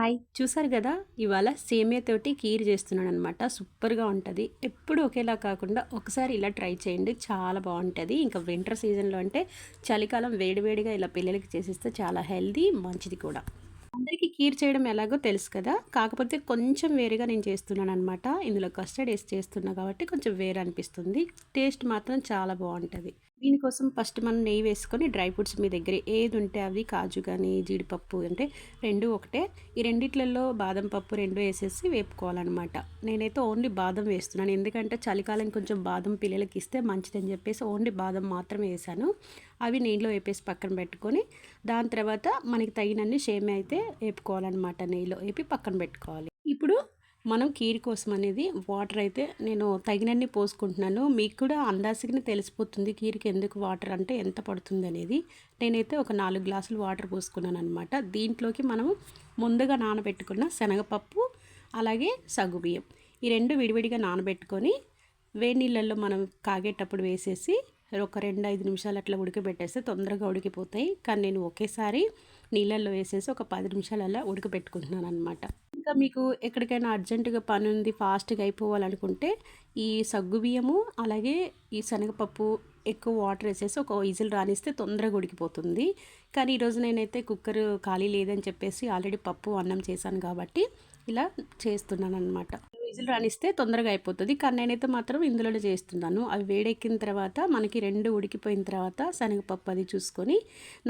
Hi. చూసారు కదా? ఇవాళ సేమియా తోటి కీర్ చేస్తున్నాను అనమాట సూపర్గా ఉంటుంది. ఎప్పుడు ఒకేలా కాకుండా ఒకసారి ఇలా ట్రై చేయండి. చాలా బాగుంటుంది. ఇంకా వింటర్ సీజన్లో అంటే చలికాలం వేడివేడిగా ఇలా పిల్లలకి చేసిస్తే చాలా హెల్దీ మంచిది కూడా. అందరికీ కీర్ చేయడం ఎలాగో తెలుసు కదా. కాకపోతే కొంచెం వేరేగా నేను చేస్తున్నాను అనమాట ఇందులో కస్టర్డ్ వేసి చేస్తున్నా కాబట్టి కొంచెం వేరే అనిపిస్తుంది. టేస్ట్ మాత్రం చాలా బాగుంటుంది. దీనికోసం ఫస్ట్ మనం నెయ్యి వేసుకొని డ్రై ఫ్రూట్స్ మీ దగ్గర ఏది ఉంటే అవి కాజు కానీ జీడిపప్పు అంటే రెండు ఒకటే. ఈ రెండిట్లలో బాదం పప్పు రెండు వేసేసి వేపుకోవాలన్నమాట. నేనైతే ఓన్లీ బాదం వేస్తున్నాను. ఎందుకంటే చలికాలం కొంచెం బాదం పిల్లలకి ఇస్తే మంచిదని చెప్పేసి ఓన్లీ బాదం మాత్రమే వేసాను అవి నీళ్ళు వేపేసి పక్కన పెట్టుకొని దాని తర్వాత మనకి తగినన్ని షేమే అయితే వేపుకోవాలన్నమాట నెయ్యిలో వేపి పక్కన పెట్టుకోవాలి. ఇప్పుడు మనం కీర్ కోసం అనేది వాటర్ అయితే నేను తగినన్ని పోసుకుంటున్నాను. మీకు కూడా అందాసిగానే తెలిసిపోతుంది కీరికి ఎందుకు వాటర్ అంటే ఎంత పడుతుంది అనేది. నేనైతే ఒక నాలుగు గ్లాసులు వాటర్ పోసుకున్నాను అనమాట దీంట్లోకి మనం ముందుగా నానబెట్టుకున్న శనగపప్పు అలాగే సగ్గుబియ్యం ఈ రెండు విడివిడిగా నానబెట్టుకొని వేడి నీళ్ళల్లో మనం కాగేటప్పుడు వేసేసి ఒక రెండు ఐదు నిమిషాలు అట్లా ఉడకబెట్టేస్తే తొందరగా ఉడికిపోతాయి. కానీ నేను ఒకేసారి నీళ్ళల్లో వేసేసి ఒక పది నిమిషాలు అలా ఉడకబెట్టుకుంటున్నాను అనమాట ఇంకా మీకు ఎక్కడికైనా అర్జెంటుగా పని ఉంది ఫాస్ట్గా అయిపోవాలనుకుంటే ఈ సగ్గు బియ్యము అలాగే ఈ శనగపప్పు ఎక్కువ వాటర్ వేసేసి ఒక ఈజిల్ రానిస్తే తొందరగా ఉడికిపోతుంది. కానీ ఈరోజు నేనైతే కుక్కర్ ఖాళీ లేదని చెప్పేసి ఆల్రెడీ పప్పు అన్నం చేశాను కాబట్టి ఇలా చేస్తున్నాను అనమాట విజిల్ రాణిస్తే తొందరగా అయిపోతుంది. కానీ నేనైతే మాత్రం ఇందులోనే చేస్తున్నాను అవి వేడెక్కిన తర్వాత మనకి రెండు ఉడికిపోయిన తర్వాత శనగపప్పు అది చూసుకొని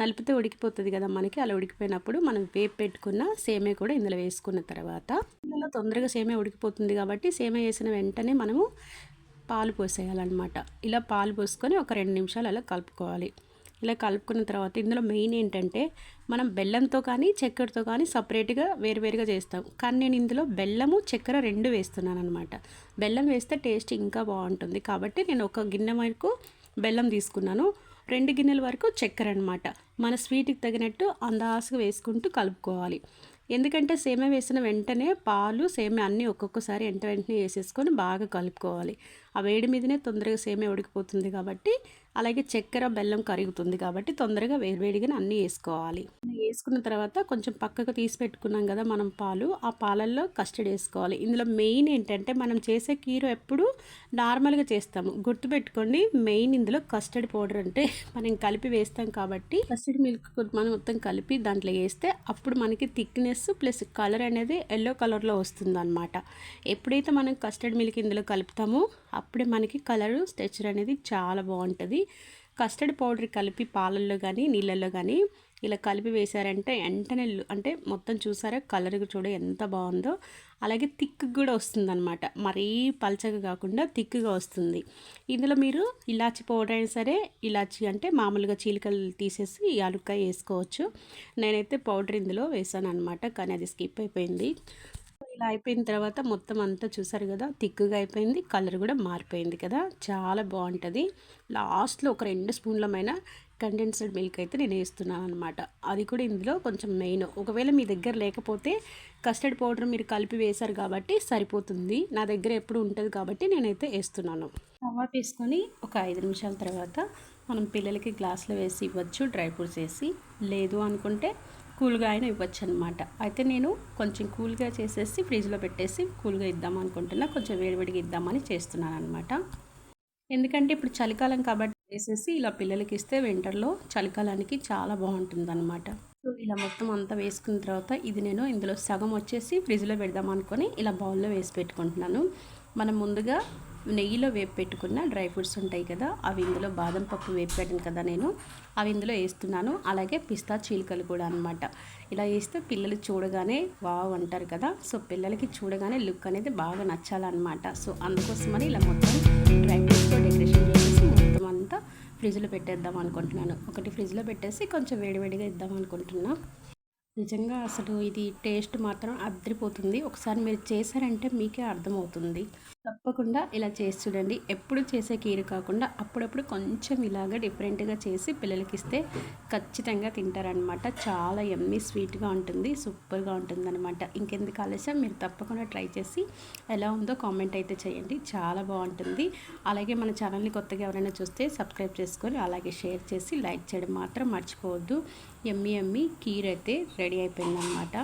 నలిపితే ఉడికిపోతుంది కదా మనకి. అలా ఉడికిపోయినప్పుడు మనం వేపు పెట్టుకున్న సేమే కూడా ఇందులో వేసుకున్న తర్వాత ఇందులో తొందరగా సేమే ఉడికిపోతుంది కాబట్టి సేమే వేసిన వెంటనే మనము పాలు పోసేయాలన్నమాట. ఇలా పాలు పోసుకొని ఒక రెండు నిమిషాలు అలా కలుపుకోవాలి. ఇలా కలుపుకున్న తర్వాత ఇందులో మెయిన్ ఏంటంటే మనం బెల్లంతో కానీ చక్కెరతో కానీ సపరేట్గా వేరువేరుగా చేస్తాం. కానీ నేను ఇందులో బెల్లము చక్కెర రెండు వేస్తున్నాను అనమాట బెల్లం వేస్తే టేస్ట్ ఇంకా బాగుంటుంది. కాబట్టి నేను ఒక గిన్నె వరకు బెల్లం తీసుకున్నాను. రెండు గిన్నెల వరకు చక్కెర అనమాట మన స్వీట్కి తగినట్టు అందాసుగా వేసుకుంటూ కలుపుకోవాలి. ఎందుకంటే సేమ వేసిన వెంటనే పాలు సేమ అన్నీ ఒక్కొక్కసారి వెంట వెంటనే వేసేసుకొని బాగా కలుపుకోవాలి. ఆ వేడి మీదనే తొందరగా సేమే ఉడికిపోతుంది కాబట్టి అలాగే చక్కెర బెల్లం కరుగుతుంది కాబట్టి తొందరగా వేడివేడిగా అన్నీ వేసుకోవాలి. వేసుకున్న తర్వాత కొంచెం పక్కకు తీసి పెట్టుకున్నాం కదా మనం పాలు ఆ పాలల్లో కస్టర్డ్ వేసుకోవాలి. ఇందులో మెయిన్ ఏంటంటే మనం చేసే కీరు ఎప్పుడు నార్మల్గా చేస్తాము. గుర్తుపెట్టుకోండి మెయిన్ ఇందులో కస్టర్డ్ పౌడర్ అంటే మనం కలిపి వేస్తాం కాబట్టి కస్టర్డ్ మిల్క్ మనం మొత్తం కలిపి దాంట్లో వేస్తే అప్పుడు మనకి థిక్నెస్ ప్లస్ కలర్ అనేది ఎల్లో కలర్లో వస్తుంది అనమాట ఎప్పుడైతే మనం కస్టర్డ్ మిల్క్ ఇందులో కలుపుతామో అప్పుడే మనకి కలర్ స్ట్రెచర్ అనేది చాలా బాగుంటుంది. కస్టర్డ్ పౌడర్ కలిపి పాలల్లో కానీ నీళ్ళల్లో కానీ ఇలా కలిపి వేశారంటే వెంటనే అంటే మొత్తం చూసారా? కలర్ చూడ ఎంత బాగుందో. అలాగే థిక్ కూడా వస్తుంది అనమాట మరీ పలచగా కాకుండా థిక్గా వస్తుంది. ఇందులో మీరు ఇలాచి పౌడర్ అయినా సరే ఇలాచి అంటే మామూలుగా చీలికలు తీసేసి యాలుక్కాయ వేసుకోవచ్చు. నేనైతే పౌడర్ ఇందులో వేసాను అనమాట కానీ అది స్కిప్ అయిపోయింది. ఇలా అయిపోయిన తర్వాత మొత్తం అంతా చూసారు కదా థిక్గా అయిపోయింది కలర్ కూడా మారిపోయింది కదా చాలా బాగుంటుంది. లాస్ట్లో ఒక రెండు స్పూన్లమైన కండెన్స్డ్ మిల్క్ అయితే నేను వేస్తున్నాను అనమాట అది కూడా ఇందులో కొంచెం మెయిన్. ఒకవేళ మీ దగ్గర లేకపోతే కస్టర్డ్ పౌడర్ మీరు కలిపి వేశారు కాబట్టి సరిపోతుంది. నా దగ్గర ఎప్పుడు ఉంటుంది కాబట్టి నేనైతే వేస్తున్నాను. తవా వేసుకొని ఒక ఐదు నిమిషాల తర్వాత మనం పిల్లలకి గ్లాసులో వేసి ఇవ్వచ్చు డ్రై ఫ్రూట్స్ వేసి. లేదు అనుకుంటే కూల్గా అయినా ఇవ్వచ్చు అనమాట అయితే నేను కొంచెం కూల్గా చేసేసి ఫ్రిడ్జ్లో పెట్టేసి కూల్గా ఇద్దాం అనుకుంటున్నా. కొంచెం వేడివేడిగా ఇద్దామని చేస్తున్నాను అనమాట ఎందుకంటే ఇప్పుడు చలికాలం కాబట్టి వేసేసి ఇలా పిల్లలకి ఇస్తే వింటర్లో చలికాలానికి చాలా బాగుంటుంది అనమాట సో ఇలా మొత్తం అంతా వేసుకున్న తర్వాత ఇది నేను ఇందులో సగం వచ్చేసి ఫ్రిడ్జ్లో పెడదాం అనుకొని ఇలా బౌల్లో వేసి పెట్టుకుంటున్నాను. మనం ముందుగా నెయ్యిలో వేపు పెట్టుకున్న డ్రై ఫ్రూట్స్ ఉంటాయి కదా అవి ఇందులో బాదం పప్పు వేపు పెట్టాను కదా నేను. అవి ఇందులో వేస్తున్నాను. అలాగే పిస్తా చీలికలు కూడా అనమాట ఇలా వేస్తే పిల్లలు చూడగానే వావ్ అంటారు కదా. సో పిల్లలకి చూడగానే లుక్ అనేది బాగా నచ్చాలన్నమాట. సో అందుకోసమని ఇలా మొత్తం డ్రై ఫ్రూట్స్తో డెకరేషన్ చేసేసి మొత్తం అంతా ఫ్రిడ్జ్లో పెట్టేద్దాం అనుకుంటున్నాను. ఒకటి ఫ్రిడ్జ్లో పెట్టేసి కొంచెం వేడివేడిగా ఇద్దాం అనుకుంటున్నా. నిజంగా అసలు ఇది టేస్ట్ మాత్రం అద్దరిపోతుంది ఒకసారి మీరు చేశారంటే మీకే అర్థమవుతుంది. తప్పకుండా ఇలా చేసి చూడండి. ఎప్పుడు చేసే కీరు కాకుండా అప్పుడప్పుడు కొంచెం ఇలాగ డిఫరెంట్గా చేసి పిల్లలకి ఇస్తే ఖచ్చితంగా తింటారనమాట చాలా ఎమ్మి స్వీట్గా ఉంటుంది సూపర్గా ఉంటుందన్నమాట. ఇంకెందుకు ఆలస్యం? మీరు తప్పకుండా ట్రై చేసి ఎలా ఉందో కామెంట్ అయితే చేయండి. చాలా బాగుంటుంది. అలాగే మన ఛానల్ని కొత్తగా ఎవరైనా చూస్తే సబ్స్క్రైబ్ చేసుకొని అలాగే షేర్ చేసి లైక్ చేయడం మాత్రం మర్చిపోవద్దు. ఎమ్మి ఎమ్మి కీర్ అయితే రెడీ అయిపోయిందనమాట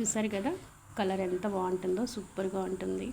చూసారు కదా? కలర్ ఎంత బాగుంటుందో సూపర్గా ఉంటుంది.